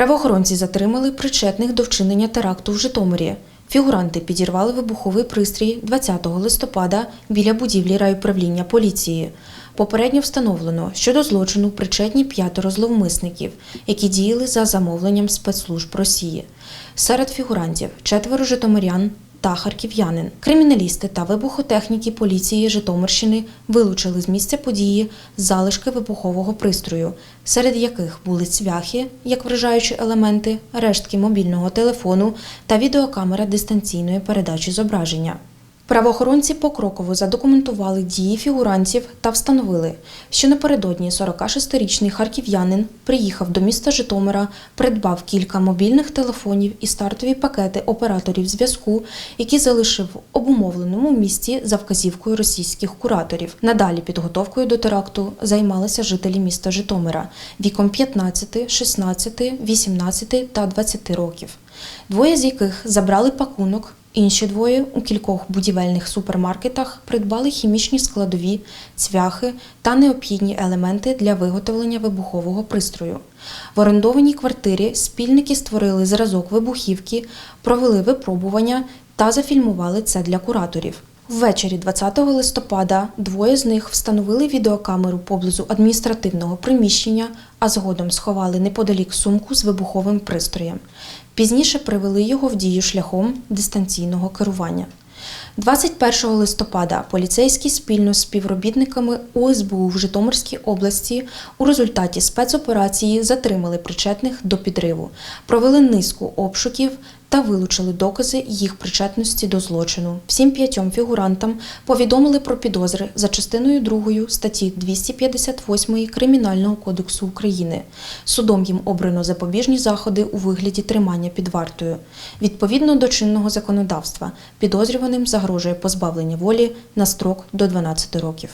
Правоохоронці затримали причетних до вчинення теракту в Житомирі. Фігуранти підірвали вибуховий пристрій 20 листопада біля будівлі райуправління поліції. Попередньо встановлено, що до злочину причетні п'ятеро зловмисників, які діяли за замовленням спецслужб Росії. Серед фігурантів четверо житомирян та харків'янин. Криміналісти та вибухотехніки поліції Житомирщини вилучили з місця події залишки вибухового пристрою, серед яких були цвяхи, як вражаючі елементи, рештки мобільного телефону та відеокамера дистанційної передачі зображення. Правоохоронці покроково задокументували дії фігурантів та встановили, що напередодні 46-річний харків'янин приїхав до міста Житомира, придбав кілька мобільних телефонів і стартові пакети операторів зв'язку, які залишив в обумовленому місті за вказівкою російських кураторів. Надалі підготовкою до теракту займалися жителі міста Житомира віком 15, 16, 18 та 20 років. Двоє з яких забрали пакунок. Інші двоє у кількох будівельних супермаркетах придбали хімічні складові, цвяхи та необхідні елементи для виготовлення вибухового пристрою. В орендованій квартирі спільники створили зразок вибухівки, провели випробування та зафільмували це для кураторів. Ввечері 20 листопада двоє з них встановили відеокамеру поблизу адміністративного приміщення, а згодом сховали неподалік сумку з вибуховим пристроєм. Пізніше привели його в дію шляхом дистанційного керування. 21 листопада поліцейські спільно з співробітниками УСБУ в Житомирській області у результаті спецоперації затримали причетних до підриву, провели низку обшуків та вилучили докази їх причетності до злочину. Всім п'ятьом фігурантам повідомили про підозри за частиною 2 статті 258 Кримінального кодексу України. Судом їм обрано запобіжні заходи у вигляді тримання під вартою. Відповідно до чинного законодавства, підозрюваним загрожує позбавлення волі на строк до 12 років.